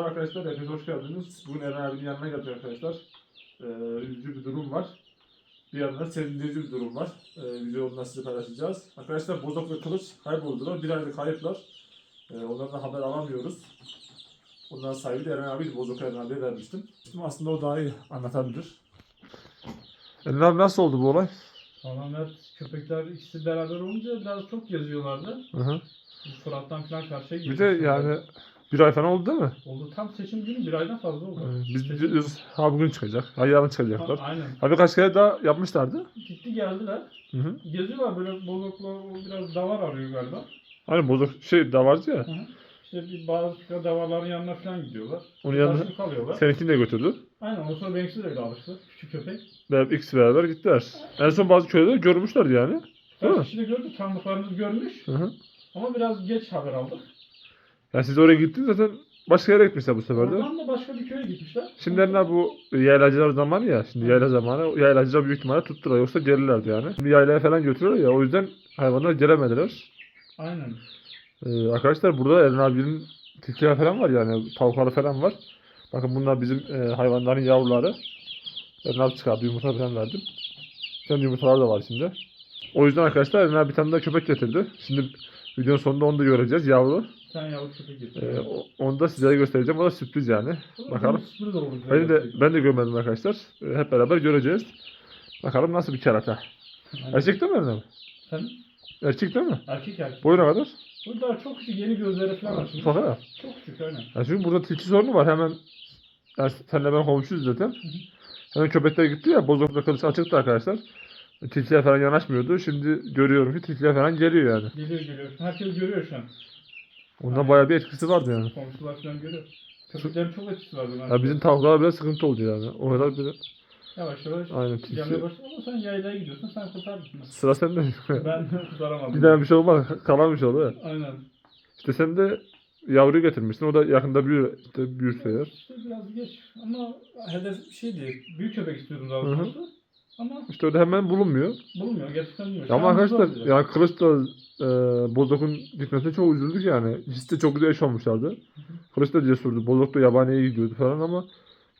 Merhaba arkadaşlar, hepiniz hoş geldiniz. Bugün Eren abinin yanına geldik arkadaşlar. Ee, üzücü bir durum var. Bir yandan sevindirici bir durum var. Ee, videomda size paylaşacağız. Arkadaşlar Bozok ve Kılıç kayboldular. Bir aylık kayıplar. Ee, onlardan haber alamıyoruz. Ondan sahibi de Eren abi, Bozok Eren abiye vermiştim. Şimdi aslında o daha iyi anlatabilir. Eren abi nasıl oldu bu olay? Tamamen köpekler ikisi beraber olunca biraz çok geziyorlardı. Hı hı. Bu Fırat'tan falan karşıya Bir de yani bir ay falan oldu değil mi? Oldu tam seçim günü bir aydan fazla oldu. Ee, Biz diyoruz ha bugün çıkacak, ha yarın Ha, çıkacaklar. aynen. Abi kaç kere daha yapmışlardı. Gitti geldiler. Hı hı. Geziyorlar böyle bozukla o biraz davar arıyor galiba. Hani bozuk şey davarcı ya. Hı hı. İşte bir bazı davarların yanına falan gidiyorlar. Onun yanına kalıyorlar. seninkini de götürdü. Aynen ondan sonra benimkisi de öyle alıştı. Küçük köpek. Beraber ikisi beraber gittiler. En son bazı köyde görmüşlerdi yani. Kaç kişi de gördü. Tanıdıklarımız görmüş. Hı hı. Ama biraz geç haber aldık. Yani siz oraya gittiniz zaten başka yere gitmişler bu sefer de. Oradan da başka bir köye gitmişler. Şimdi ne bu yaylacılar zamanı ya. Şimdi yayla zamanı yaylacılar büyük ihtimalle tuttular. Yoksa gelirlerdi yani. Şimdi yaylaya falan götürüyorlar ya. O yüzden hayvanlar gelemediler. Aynen. Ee, arkadaşlar burada Eren abinin tilkiler falan var yani. Tavukları falan var. Bakın bunlar bizim e, hayvanların yavruları. Eren abi çıkardı yumurta falan verdim. Sen yumurtalar da var şimdi. O yüzden arkadaşlar Eren abi bir tane daha köpek getirdi. Şimdi videonun sonunda onu da göreceğiz yavru. Sen yavru köpek getir. Ee, o- onu da size göstereceğim. O da sürpriz yani. bakalım. Sürpriz olur. Ben de ben de görmedim arkadaşlar. Ee, hep beraber göreceğiz. Bakalım nasıl bir kerata. Erkek değil mi abi? Sen Erkek değil mi? erkek erkek. Boyu ne kadar? Burada çok küçük yeni gözleri falan açmış. Ufak ha. Çok küçük aynen. Yani çünkü burada tilki sorunu var. Hemen yani senle ben komşuyuz zaten. Hemen köpekler gitti ya. Bozokla kılıç açıktı arkadaşlar. Tilkiler falan yanaşmıyordu. Şimdi görüyorum ki tilkiler falan geliyor yani. Geliyor geliyor. Herkes görüyor şu an. Ondan bayağı bir etkisi vardı yani. Komşular falan görüyor. Köpeklerin çok etkisi var. bunlar. Ya bizim tavuklara biraz sıkıntı oldu yani. O kadar bir Yavaş yavaş aynen gelmeye tilki. başladı ama sen yaylaya gidiyorsun. Sen kurtardın. Sıra sende. ben kurtaramadım. bir tane bir şey olmaz. Kalan bir şey oldu. Aynen. İşte sen de yavruyu getirmişsin. O da yakında büyür, işte büyürse eğer. İşte biraz geç ama hedef şey değil. Büyük köpek istiyordum daha doğrusu. Ama İşte öyle hemen bulunmuyor. bulunmuyor. Gerçekten bulunmuyor. Ama an arkadaşlar bile. yani Kılıç'la e, Bozok'un gitmesine çok üzüldük yani. İkisi de çok güzel eş olmuşlardı. Da cesurdu. Bozok da yabaniye gidiyordu falan ama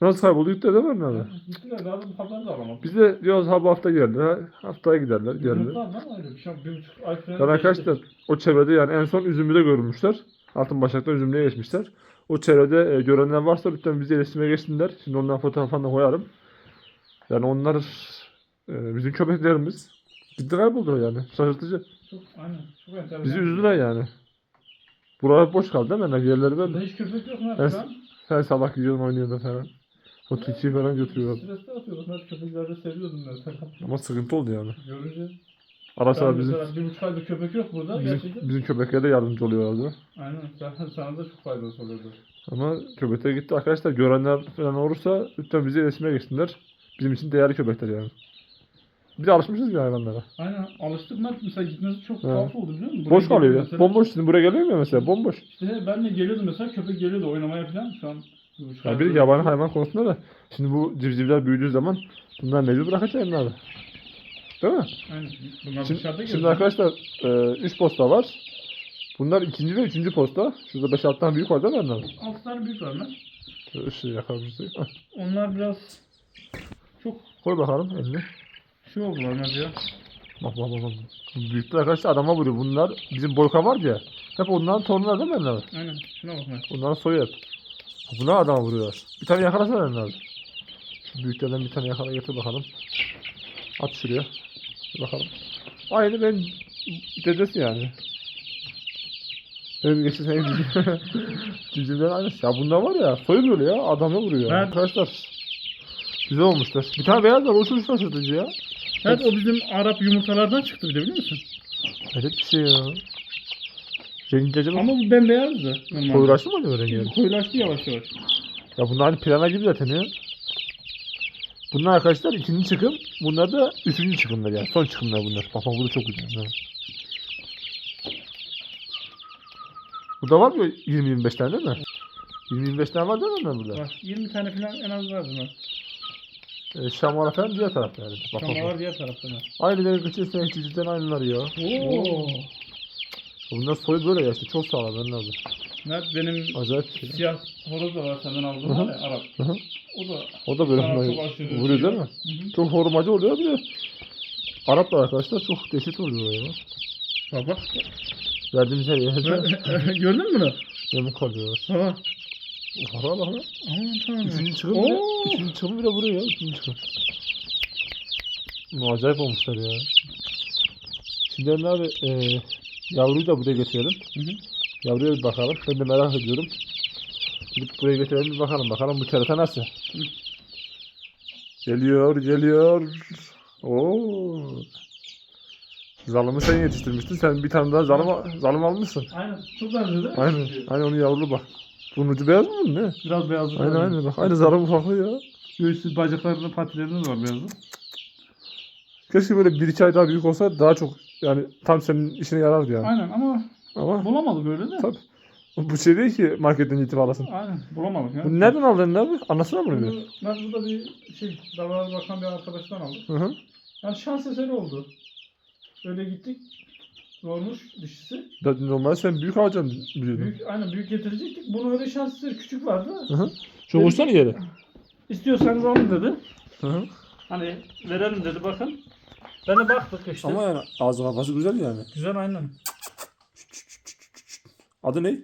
nasıl kayboldu gitti mi Eren abi? Gittiler daha da bu haber de alamadım. Biz de diyoruz ha bu hafta geldi. Ha, haftaya giderler. Geldi. Yumurtlar ama öyle bir şey. Bir buçuk ay falan Yani geçti. arkadaşlar o çevrede yani en son Üzümlü'de görmüşler. Altın Başak'tan Üzümlü'ye geçmişler. O çevrede e, görenler varsa lütfen bizi iletişime geçsinler. Şimdi ondan fotoğrafını da koyarım. Yani onlar e, bizim köpeklerimiz. Gitti kayboldu yani. Şaşırtıcı. Çok, aynen. Çok enteresan. Bizi üzdüler yani. Buralar boş kaldı değil mi? Yani yerleri Burada böyle. hiç köpek yok mu? An? Her sabah gidiyorsun oynuyordu falan. O tilkiyi falan götürüyorlar. Stresli atıyordum. Ben köpekleri seviyordum mesela. Ama sıkıntı oldu yani. Görünce. Ara sıra Ben bizim, mesela bir buçuk aydır köpek yok burada. bizim, Gerçekten. bizim köpeklere de yardımcı oluyorlardı. Aynen. Zaten sana da çok faydası oluyordu. Ama köpekler gitti. Arkadaşlar görenler falan olursa lütfen bizi iletişime geçsinler. Bizim için değerli köpekler yani. Biz de alışmışız ya hayvanlara. Aynen. Alıştık Mert mesela gitmesi çok tuhaf oldu biliyor musun? Buraya Boş kalıyor ya. mesela. Bomboş şimdi buraya geliyor ya mesela? Bomboş. İşte ben de geliyordum mesela köpek geliyordu oynamaya falan. Şu an bir Ya bir yabani hayvan konusunda da şimdi bu civcivler büyüdüğü zaman bunlar mecbur bırakacak abi. Değil mi? Aynen. Bunlar Şimdi, dışarıda şimdi geziyor. arkadaşlar 3 posta var. Bunlar ikinci ve üçüncü posta. Şurada 5-6 tane büyük var değil mi Erdem? Altı tane büyük var lan. Şöyle ışığı yakalım bizi. Hah, Onlar biraz çok Koy bakalım elini. Şey oldular Mert ya. Bak bak bak. bak. Büyükler arkadaşlar adama vuruyor. Bunlar bizim Boyka var ya. Hep onların torunları değil mi Erdem? Aynen. Şuna bak Mert. Bunların soyu hep. Buna adama vuruyorlar. Bir tane yakalasana Erdem abi. Şu büyüklerden bir tane yakala getir bakalım. At şuraya. Bir bakalım. Aynı ben dedesi yani. Benim geçen sene cücülerin aynısı. Ya bunlar var ya soyu böyle ya adamı vuruyor. Evet. Arkadaşlar güzel olmuşlar. Bir tane beyaz var o çok şaşırtıcı ya. Evet o bizim Arap yumurtalardan çıktı bir de biliyor musun? Evet bir şey ya. Rengi acaba Ama bu bembeyazdı. normalde. koyulaştı mı acaba rengi? Koyulaştı yavaş yavaş. Ya bunlar hani plana gibi zaten ya. Bunlar arkadaşlar ikinci çıkım. Bunlar da üçüncü çıkımlar yani. Son çıkımlar bunlar. Bak bak bu da çok güzel. Ha. Burada var mı 20-25 tane değil mi? 20-25 tane var değil mi onlar burada? Bak 20 tane falan en az var bunlar. Ee, Şamara falan diğer tarafta yani. Bak, bak, bak. Şamalar diğer tarafta. Benim geçen sene çizgiden aynılar ya. Oo. Bunlar soyu böyle ya işte çok sağlam ben lazım. Mert benim Acayip bir şey. siyah horoz da var senden aldığım var ya Arap. Hı hı. O da O da böyle Sana aşırı vuruyor değil mi? Hı hı. Çok hormacı oluyor bir de. Araplar arkadaşlar çok dehşet oluyor ya. Bak. Verdiğimiz her yerde Gördün mü bunu? yamuk kalıyor. Tamam. Vara bak lan. Aman tanrım. Üçüncü çıkım bile, üçüncü çıkım bile vuruyor ya. Üçüncü. Bu Acayip olmuşlar ya. Şimdi Emre abi e, yavruyu da buraya getirelim. Hı hı. Yavruya bir bakalım. Ben de merak ediyorum. Gidip buraya getirelim bir bakalım. Bakalım bu kerata nasıl? Geliyor, geliyor. Oo. Zalımı sen yetiştirmiştin. Sen bir tane daha zalım, zalım almışsın. Aynen. Çok benziyor değil mi? Aynen. Aynen onun yavrulu bak. Bunun ucu beyaz mı bunun ne? Biraz beyazlık var. Aynen aynen bak. Aynı zalım ufaklığı ya. Göğsü bacaklarında patilerinde de var beyazı. Keşke böyle bir iki ay daha büyük olsa daha çok yani tam senin işine yarardı yani. Aynen ama Ama bulamadık öyle de. Tabii. bu şey değil ki marketten gidip alasın. Aynen bulamadık ya. Bu nereden aldın abi? Anlasana bunu bir. Bunu- Ben burada bir şey davaya bakan bir arkadaştan aldım. Hı hı. Yani şans eseri oldu. Öyle gittik. Zormuş dişisi. Normalde sen büyük alacaksın biliyordum. Büyük, aynen büyük getirecektik. Bunu öyle şans eseri küçük vardı. Hı hı. Çok uçsana yere. İstiyorsanız alın dedi. Hı hı. Hani verelim dedi bakın. Ben de baktık işte. Ama yani ağzı kafası güzel yani. Güzel aynen. Adı ne?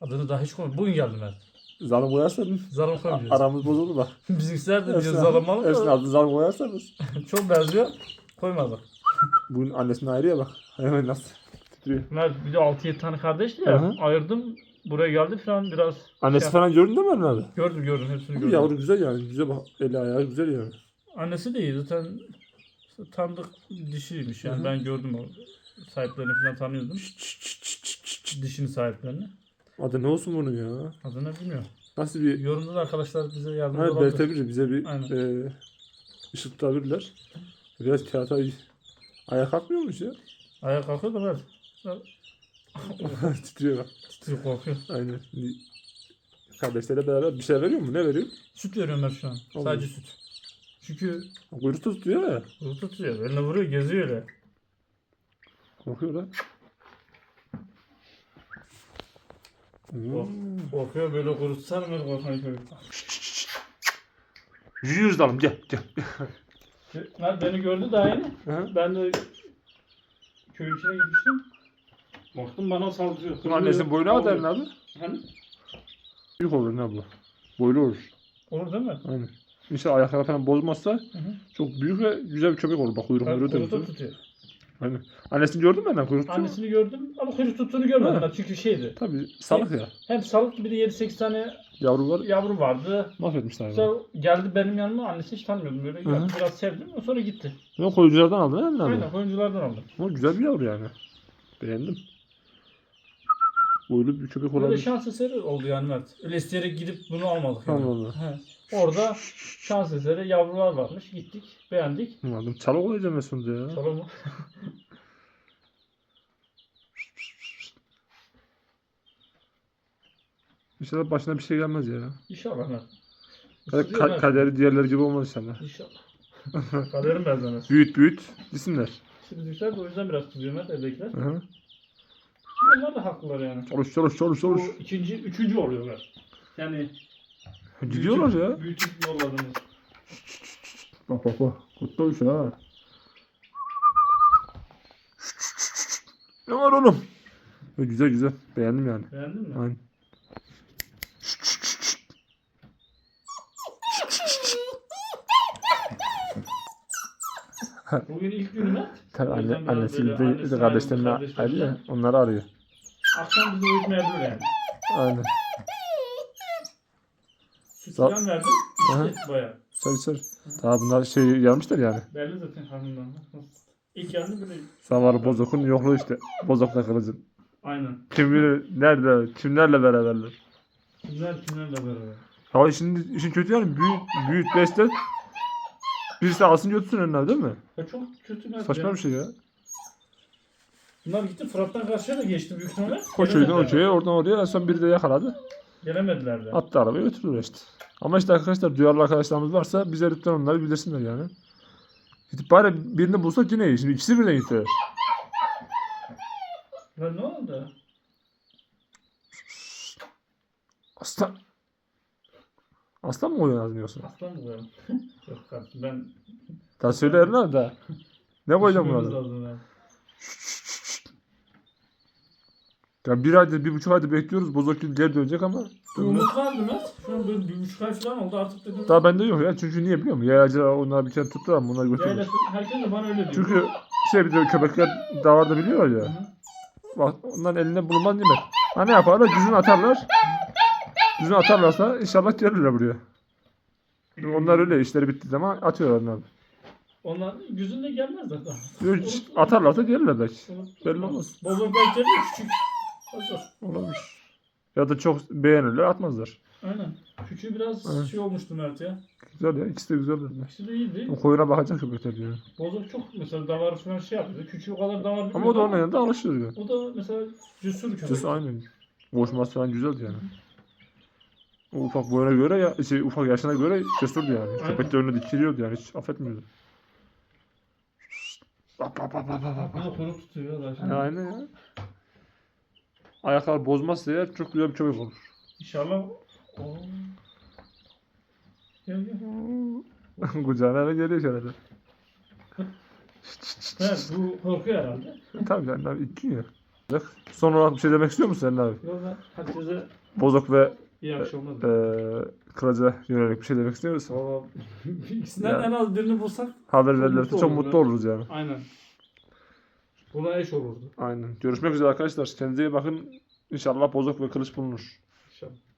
Adını daha hiç koymadım. Bugün geldim ben. Zalım koyarsan Zalım a- koymayacağız. aramız bozuldu bak. Bizimkiler de diyor Hepsine- zalım alın Hepsine da adı zalım koyarsanız. çok benziyor. Koymadık. Bunun annesine ayrı ya bak. Hemen nasıl titriyor. Bunlar bir de 6-7 tane kardeşti ya. hı. Ayırdım. Buraya geldi falan biraz. Annesi şey- falan gördün değil mi abi? Gördüm gördüm hepsini Bu gördüm. yavru güzel yani. Güzel bak. Eli ayağı güzel yani. Annesi de iyi zaten tanıdık dişiymiş yani Hı hı. ben gördüm o sahiplerini falan tanıyordum. Dişinin sahiplerini. Adı ne olsun bunun ya? Adını bilmiyorum. Nasıl bir... Yorumda da arkadaşlar bize yardımcı Ha, olabilir. belirtebilir. Bize bir Aynen. e, ışık tutabilirler. Biraz kağıta ayağa kalkmıyormuş ya. Ayağa kalkıyor da ben Titriyor bak. titriyor korkuyor. Aynen. Kardeşlerle beraber bir şey veriyor mu? Ne veriyor? Süt veriyorum ben şu an. Allah. Sadece süt. Çünkü Kuyruk tutuyor ya. bu tutuyor. Eline vuruyor geziyor öyle. Korkuyor lan. Hmm. Korkuyor böyle kurutsan mı korkuyor. Yürüyoruz dalım gel gel. Lan beni gördü daha yeni. Hı. Ben de köyün içine gitmiştim. Baktım bana saldırıyor. Bunun annesinin boynu ne kadar abi? Hani? Büyük olur ne abla. Boylu olur. Olur değil mi? Aynen. İnşallah ayakları falan bozmazsa Hı hı. çok büyük ve güzel bir köpek olur. Bak kuyruk kuyruğu Kuyruk da tutuyor. Aynen. Annesini gördün mü hemen kuyruk tutuyor. Annesini gördüm ama kuyruk tuttuğunu görmedim ben çünkü şeydi. Tabii salık ya. Hem salık gibi de 7-8 tane Yavru var. yavru vardı. Mahvetmişler. Sonra geldi benim yanıma annesi hiç tanımıyordum böyle. Hı hı. Biraz sevdim sonra gitti. Ben koyuculardan aldım değil mi? Aynen oyunculardan aldım. Ama güzel bir yavru yani. Beğendim. Boylu bir köpek Böyle olabilir. şans eseri oldu yani Mert. Öyle isteyerek gidip bunu almadık yani. Allah Allah. Orada şans eseri yavrular varmış. Gittik beğendik. Anladım. Çalık olacağım sonunda ya. Sonra mı? İnşallah başına bir şey gelmez ya. İnşallah Mert. Ka- ka- kaderi diğerleri gibi olmaz inşallah. İnşallah. Kaderim benzemez. Büyüt büyüt. Gitsinler. Şimdi bizimkiler de o yüzden biraz kızıyor Mert evdekiler. Hı hı. Onlar da haklılar yani. Çalış çalış çalış çalış. Bu ikinci, üçüncü oluyorlar. Yani Gidiyorlar ya. Büyütüp yolladınız. Bak bak bak. Kutlamış ha. Ne var oğlum? Güzel güzel. Beğendim yani. Beğendin mi? Aynen. Bugün ilk günü. Tabii anne, biraz annesi böyle de, kardeşlerine ayrı ya. Onları arıyor. Akşam bizi uyutmayabilir yani. Aynen. Sa- falan verdim. Aha. Bayağı. Sarı sarı. Daha bunlar şey yarmışlar yani. Belli zaten karnından. İlk yandı böyle. Savar Bozok'un yokluğu işte. Bozok'la kılıcın. Aynen. Kim bilir nerede, kimlerle beraberler. Kimler kimlerle beraber. Ya şimdi işin kötü yani büyük, büyük besle birisi alsın götürsün önüne değil mi? Ya çok kötü Mert Saçma ya. bir şey ya. Bunlar gitti Fırat'tan karşıya da geçti büyük ihtimalle. O köyden o Gelemediler. köye, oradan oraya en son biri de yakaladı. Gelemediler de. Attı arabaya götürdüler işte. Ama işte arkadaşlar duyarlı arkadaşlarımız varsa bize lütfen onları bildirsinler yani. Gidip bari birini bulsak yine iyi. Şimdi ikisi birden gitti. Lan ne oldu? Aslan. Aslan mı koyuyorsun diyorsun? Aslan mı koyalım? Yok kardeşim ben... Daha söyle Eren abi daha. Ne koyacağım buna? Yani. Ya bir aydır, bir buçuk aydır bekliyoruz. Bozokil geri dönecek ama. Umut vardı Mert. Şu an böyle bir buçuk ay falan oldu artık dedim. Daha bende yok ya. Çünkü niye biliyor musun? Yayacı onlar bir kere tuttular ama bunlar götürmüş. Yayla, herkes de bana öyle diyor. Çünkü şey bir de köpekler dağlarda biliyor ya. Bak onların eline bulunmaz nimet. Ha ne yaparlar? Düzün atarlar. Düzün atarlarsa inşallah gelirler buraya. Onlar öyle işleri bittiği zaman atıyorlar onlar. Onlar yüzünde gelmez zaten. Atarlarsa gelirler belki. Belli olmaz. Bozok belki de küçük. Hazır. Olabilir. Ya da çok beğenirler atmazlar. Aynen. Küçüğü biraz Evet. şey olmuştu Mert ya. Güzel ya ikisi de güzeldir. İkisi de iyiydi. O koyuna bakacak köpekler diyor. Bozok çok mesela davar falan şey yapıyordu. Küçüğü o kadar davar Ama o da onun yanında alışır ya. O da mesela cesur köpek. Ses aynı. Koşması falan güzeldi yani. O ufak boyuna göre ya şey, ufak yaşına göre cesurdu yani. Aynen. Köpek de önüne dikiliyordu yani hiç affetmiyordu. Bak bak bak bak bak bak. Bunu kuru tutuyor Aynen ya. Ayaklar bozmazsa eğer çok güzel bir köpek olur. İnşallah. Oo. Gel gel. Kucağına hemen geliyor şöyle de. Bu korkuyor herhalde. Tabii sen abi iki ya. Son olarak bir şey demek istiyor musun sen abi? Yok ben herkese Bozok ve iyi akşamlar. eee kıraca yönelik bir şey demek istiyor musun? Valla ikisinden Ya. en az birini bulsak Haber mutlu çok mutlu oluruz yani. aynen. Buna eş olurdu. Aynen. Görüşmek üzere arkadaşlar. Kendinize iyi bakın. İnşallah bozok ve kılıç bulunur. İnşallah.